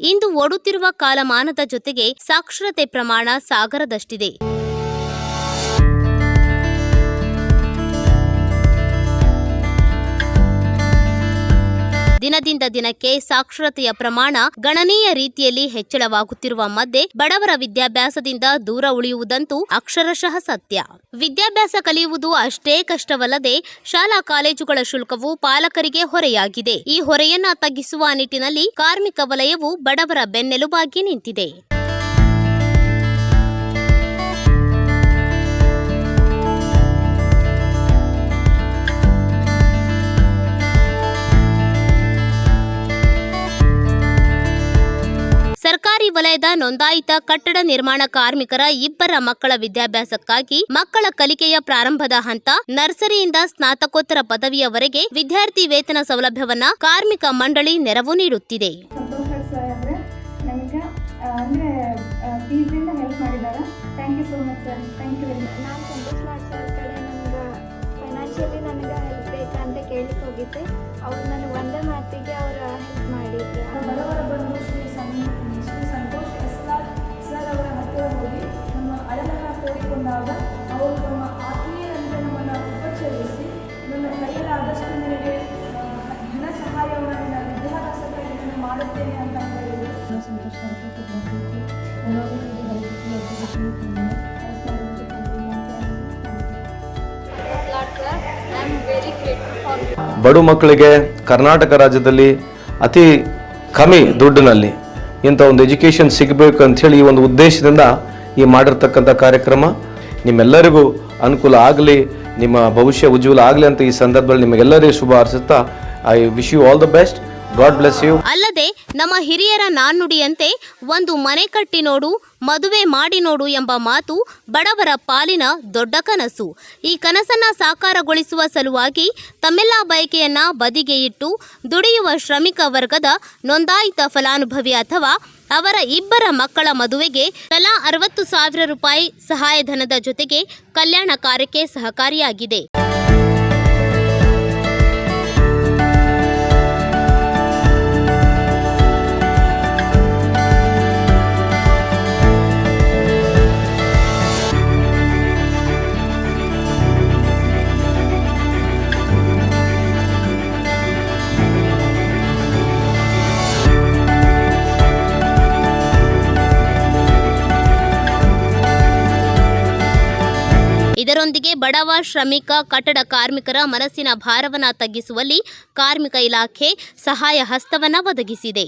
ಇಂದು ಓಡುತ್ತಿರುವ ಕಾಲಮಾನದ ಜೊತೆಗೆ ಸಾಕ್ಷರತೆ ಪ್ರಮಾಣ ಸಾಗರದಷ್ಟಿದೆ. ದಿನದಿಂದ ದಿನಕ್ಕೆ ಸಾಕ್ಷರತೆಯ ಪ್ರಮಾಣ ಗಣನೀಯ ರೀತಿಯಲ್ಲಿ ಹೆಚ್ಚಳವಾಗುತ್ತಿರುವ ಮಧ್ಯೆ ಬಡವರ ವಿದ್ಯಾಭ್ಯಾಸದಿಂದ ದೂರ ಉಳಿಯುವುದಂತೂ ಅಕ್ಷರಶಃ ಸತ್ಯ. ವಿದ್ಯಾಭ್ಯಾಸ ಕಲಿಯುವುದು ಅಷ್ಟೇ ಕಷ್ಟವಲ್ಲದೆ ಶಾಲಾ ಕಾಲೇಜುಗಳ ಶುಲ್ಕವು ಪಾಲಕರಿಗೆ ಹೊರೆಯಾಗಿದೆ. ಈ ಹೊರೆಯನ್ನ ತಗ್ಗಿಸುವ ನಿಟ್ಟಿನಲ್ಲಿ ಕಾರ್ಮಿಕ ವಲಯವು ಬಡವರ ಬೆನ್ನೆಲುಬಾಗಿ ನಿಂತಿದೆ. ವಲಯದ ನೋಂದಾಯಿತ ಕಟ್ಟಡ ನಿರ್ಮಾಣ ಕಾರ್ಮಿಕರ ಇಬ್ಬರ ಮಕ್ಕಳ ವಿದ್ಯಾಭ್ಯಾಸಕ್ಕಾಗಿ ಮಕ್ಕಳ ಕಲಿಕೆಯ ಪ್ರಾರಂಭದ ಹಂತ ನರ್ಸರಿಯಿಂದ ಸ್ನಾತಕೋತ್ತರ ಪದವಿಯವರೆಗೆ ವಿದ್ಯಾರ್ಥಿ ವೇತನ ಸೌಲಭ್ಯವನ್ನ ಕಾರ್ಮಿಕ ಮಂಡಳಿ ನೆರವು ನೀಡುತ್ತಿದೆ. ಸರ್ ಹೆಲ್ಪ್ ನಮಗೆ ಅಂದರೆ ಬಂದು ಹೆಲ್ಪ್ ಬಡ ಮಕ್ಕಳಿಗೆ ಕರ್ನಾಟಕ ರಾಜ್ಯದಲ್ಲಿ ಅತಿ ಕಮ್ಮಿ ದುಡ್ಡಿನಲ್ಲಿ ಇಂಥ ಒಂದು ಎಜುಕೇಷನ್ ಸಿಗಬೇಕು ಅಂಥೇಳಿ ಈ ಒಂದು ಉದ್ದೇಶದಿಂದ ಈ ಮಾಡಿರ್ತಕ್ಕಂಥ ಕಾರ್ಯಕ್ರಮ ನಿಮ್ಮೆಲ್ಲರಿಗೂ ಅನುಕೂಲ ಆಗಲಿ, ನಿಮ್ಮ ಭವಿಷ್ಯ ಉಜ್ವಲ ಆಗಲಿ ಅಂತ ಈ ಸಂದರ್ಭದಲ್ಲಿ ನಿಮಗೆಲ್ಲರಿಗೂ ಶುಭ ಹಾರಿಸುತ್ತಾ I wish you all the best God bless you. ಅಲ್ಲದೆ ನಮ್ಮ ಹಿರಿಯರ ನಾಣ್ಣುಡಿಯಂತೆ ಒಂದು ಮನೆ ಕಟ್ಟಿ ನೋಡು, ಮದುವೆ ಮಾಡಿ ನೋಡು ಎಂಬ ಮಾತು ಬಡವರ ಪಾಲಿನ ದೊಡ್ಡ ಕನಸು. ಈ ಕನಸನ್ನ ಸಾಕಾರಗೊಳಿಸುವ ಸಲುವಾಗಿ ತಮ್ಮೆಲ್ಲ ಬಯಕೆಯನ್ನ ಬದಿಗೆ ಇಟ್ಟು ದುಡಿಯುವ ಶ್ರಮಿಕ ವರ್ಗದ ನೋಂದಾಯಿತ ಫಲಾನುಭವಿ ಅಥವಾ ಅವರ ಇಬ್ಬರ ಮಕ್ಕಳ ಮದುವೆಗೆ ತಲಾ ಅರವತ್ತು ಸಾವಿರ ರೂಪಾಯಿ ಸಹಾಯಧನದ ಜೊತೆಗೆ ಕಲ್ಯಾಣ ಕಾರ್ಯಕ್ಕೆ ಸಹಕಾರಿಯಾಗಿದೆ. ಇದರೊಂದಿಗೆ ಬಡವ ಶ್ರಮಿಕ ಕಟ್ಟಡ ಕಾರ್ಮಿಕರ ಮನಸ್ಸಿನ ಭಾರವನ್ನು ತಗ್ಗಿಸುವಲ್ಲಿ ಕಾರ್ಮಿಕ ಇಲಾಖೆ ಸಹಾಯ ಹಸ್ತವನ್ನು ಒದಗಿಸಿದೆ.